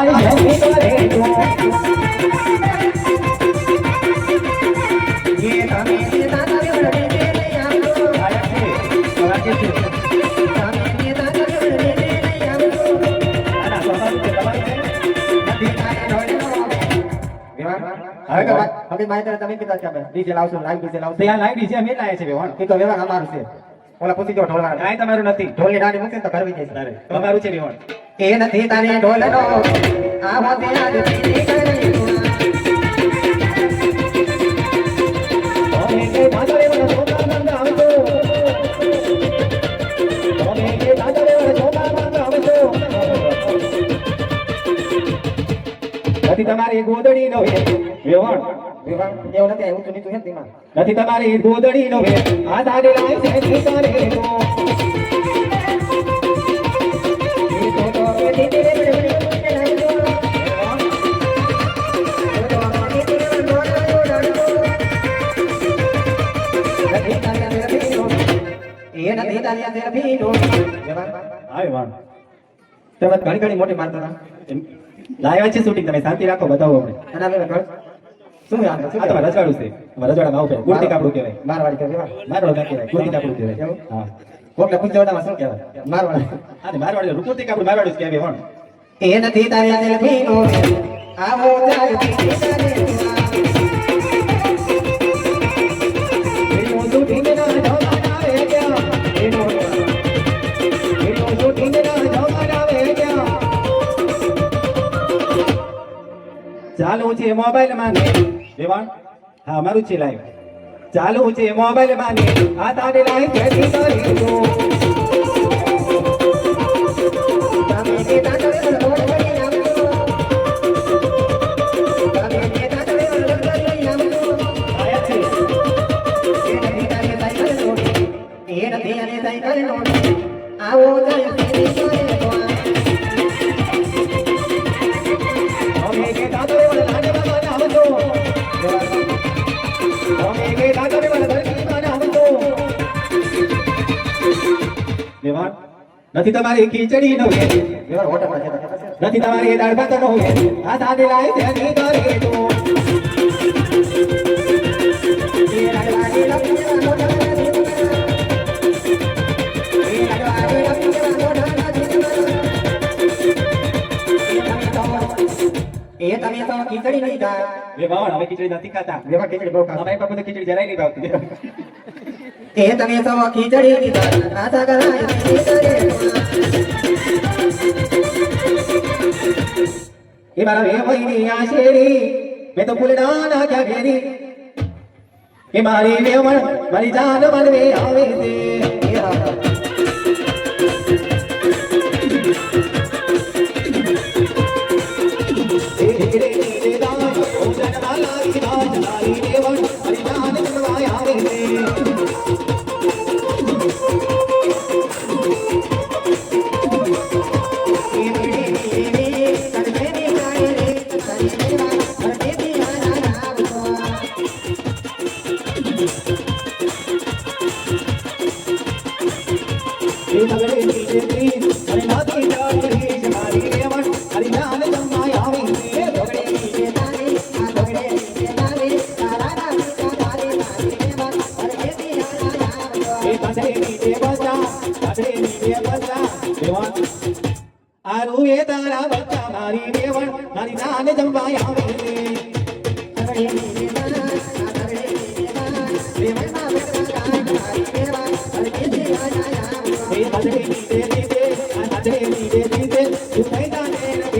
હવે માહિતી તમે કીધા છે અમે ડીજે લાવશું લાઈવ ડીજે લાવશું ત્યાં લાઈવ ડીજે અમે જ છે બેવાણ એ તો અમારું છે ઓલા પૂછી જો ઢોલવા કાંઈ તમારું નથી ઢોલની ડાળી મૂકે ને તો કરવી જાય તમારું છે બેવાણ એ નથી તારી ઢોલનો આજ નથી તમારી ગોદડી નો વેવણ. એવું નથી એવું તો ધીમા નથી તમારી ગોદડી નો હે આ દાદે લાય છે એ નથી તારી અંદર ભીડો. વિવાહ હા વેવણ તમે ઘણી ઘણી મોટી મારતા હતા. લાવ્યા છે શૂટિંગ તમે શાંતિ રાખો બતાવો અને ઘર? શું યાદ આ તમારે રજવાડું છે. રજવાડામાં આવું કાપડું કહેવાય. મારવાડી કહેવાય. કાપડું હા. શું કહેવાય? મારવાડી. હા મારવાડી કુર્તી કાપડું મારવાડી જ કહેવાય એ નથી તારી અંદર ભીડો. આવો જાય ચાલુ છે મોબાઈલમાં દેવાણ હા, મારું છે લાઈવ ચાલુ છે મોબાઈલમાં આ તારે લાઈવ કેથી કરી દો. નથી તમારી ખીચડી નો નથી તમારી દાળ ભાત નો આ સાદે લાય તેની કરે તો એ તમે તો ખીચડી નહીં ખા વે બાવણ હવે ખીચડી નથી ખાતા વિવાહ ખીચડી બહુ ખાતા અમારી પાસે ખીચડી જરાય નહીં ભાવતી એ તમે તો ખીચડી આશા કરાય એ મારા વે મહિની આ શેરી મેં તો ફૂલડા નાખ્યા ઘેરી એ મારી વેવણ મારી જાન મનવે આવે છે. ધીરે ધીરે દાન ભોજન વાલારી રાજ મારી વેવણ આરું એ તારા બચ્ચા મારી દેવણ મારી જાન જમવા આવે